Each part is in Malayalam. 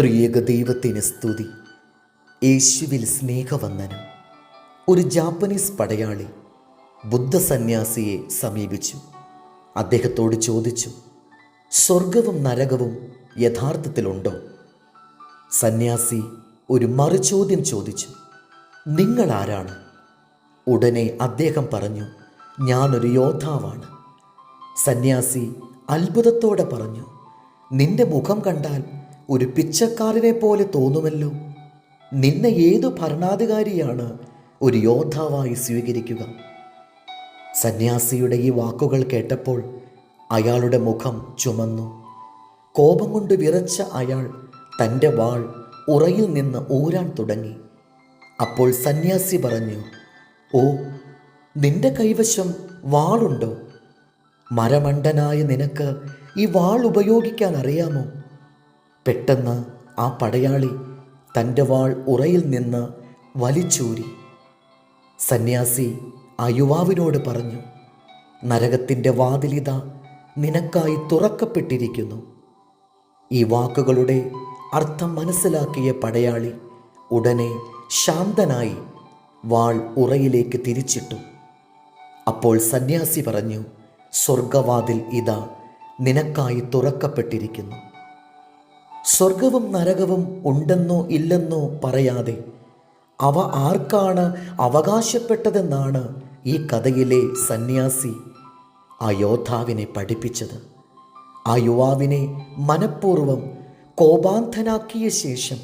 ത്രിയേക ദൈവത്തിന് സ്തുതി. യേശുവിൽ സ്നേഹവന്ദനം. ഒരു ജാപ്പനീസ് പടയാളി ബുദ്ധസന്യാസിയെ സമീപിച്ചു. അദ്ദേഹത്തോട് ചോദിച്ചു സ്വർഗവും നരകവും യഥാർത്ഥത്തിലുണ്ടോ? സന്യാസി ഒരു മറുചോദ്യം ചോദിച്ചു നിങ്ങൾ ആരാണ്? ഉടനെ അദ്ദേഹം പറഞ്ഞു ഞാനൊരു യോദ്ധാവാണ്. സന്യാസി അത്ഭുതത്തോടെ പറഞ്ഞു നിന്റെ മുഖം കണ്ടാൽ ഒരു പിച്ചക്കാരനെ പോലെ തോന്നുമല്ലോ? നിന്നെ ഏതു ഭരണാധികാരിയാണ് ഒരു യോദ്ധാവായി സ്വീകരിക്കുക? സന്യാസിയുടെ ഈ വാക്കുകൾ കേട്ടപ്പോൾ അയാളുടെ മുഖം ചുമന്നു. കോപം കൊണ്ട് വിറച്ച അയാൾ തന്റെ വാൾ ഉറയിൽ നിന്ന് ഊരാൻ തുടങ്ങി. അപ്പോൾ സന്യാസി പറഞ്ഞു ഓ നിന്റെ കൈവശം വാളുണ്ടോ? മരമണ്ടനായ നിനക്ക് ഈ വാൾ ഉപയോഗിക്കാൻ അറിയാമോ? പെട്ടെന്ന് ആ പടയാളി തന്റെ വാൾ ഉറയിൽ നിന്ന് വലിച്ചൂരി. സന്യാസി ആ യുവാവിനോട് പറഞ്ഞു നരകത്തിന്റെ വാതിലിത നിനക്കായി തുറക്കപ്പെട്ടിരിക്കുന്നു. ഈ വാക്കുകളുടെ അർത്ഥം മനസ്സിലാക്കിയ പടയാളി ഉടനെ ശാന്തനായി വാൾ ഉറയിലേക്ക് തിരിച്ചിട്ടു. അപ്പോൾ സന്യാസി പറഞ്ഞു സ്വർഗവാതിൽ ഇതാ നിനക്കായി തുറക്കപ്പെട്ടിരിക്കുന്നു. സ്വർഗവും നരകവും ഉണ്ടെന്നോ ഇല്ലെന്നോ പറയാതെ അവ ആർക്കാണ് അവകാശപ്പെട്ടതെന്നാണ് ഈ കഥയിലെ സന്യാസി ആ യോദ്ധാവിനെ പഠിപ്പിച്ചത്. ആ യുവാവിനെ മനഃപൂർവം കോപാന്ധനാക്കിയ ശേഷം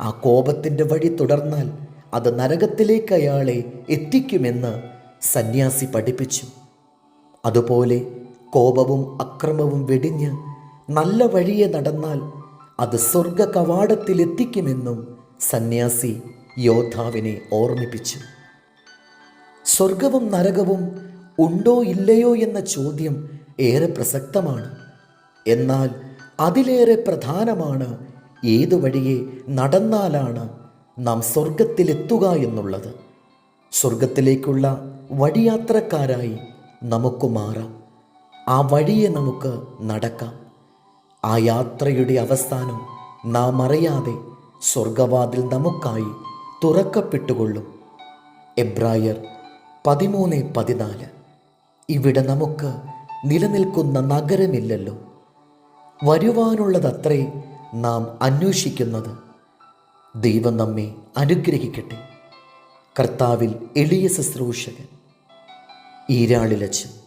ആ കോപത്തിന്റെ വഴി തുടർന്നാൽ അത് നരകത്തിലേക്ക് അയാളെ എത്തിക്കുമെന്ന് സന്യാസി പഠിപ്പിച്ചു. അതുപോലെ കോപവും അക്രമവും വെടിഞ്ഞ് നല്ല വഴിയെ നടന്നാൽ അത് സ്വർഗ കവാടത്തിലെത്തിക്കുമെന്നും സന്യാസി യോദ്ധാവിനെ ഓർമ്മിപ്പിച്ചു. സ്വർഗവും നരകവും ഉണ്ടോ ഇല്ലയോ എന്ന ചോദ്യം ഏറെ പ്രസക്തമാണ്. എന്നാൽ അതിലേറെ പ്രധാനമാണ് ഏതു വഴിയെ നടന്നാലാണ് നാം സ്വർഗത്തിലെത്തുക എന്നുള്ളത്. സ്വർഗത്തിലേക്കുള്ള വഴിയാത്രക്കാരായി നമുക്ക് മാറാം. ആ വഴിയെ നമുക്ക് നടക്കാം. ആ യാത്രയുടെ അവസാനം നാം അറിയാതെ സ്വർഗവാതിൽ നമുക്കായി തുറക്കപ്പെട്ടുകൊള്ളും. എബ്രായർ പതിമൂന്ന് പതിനാല്. ഇവിടെ നമുക്ക് നിലനിൽക്കുന്ന നഗരമില്ലല്ലോ. വരുവാനുള്ളതത്രേ നാം അന്വേഷിക്കുന്നത്. ദൈവം നമ്മെ അനുഗ്രഹിക്കട്ടെ. കർത്താവിൽ എളിയ ശുശ്രൂഷകൻ. ഈരാളിലച്ചൻ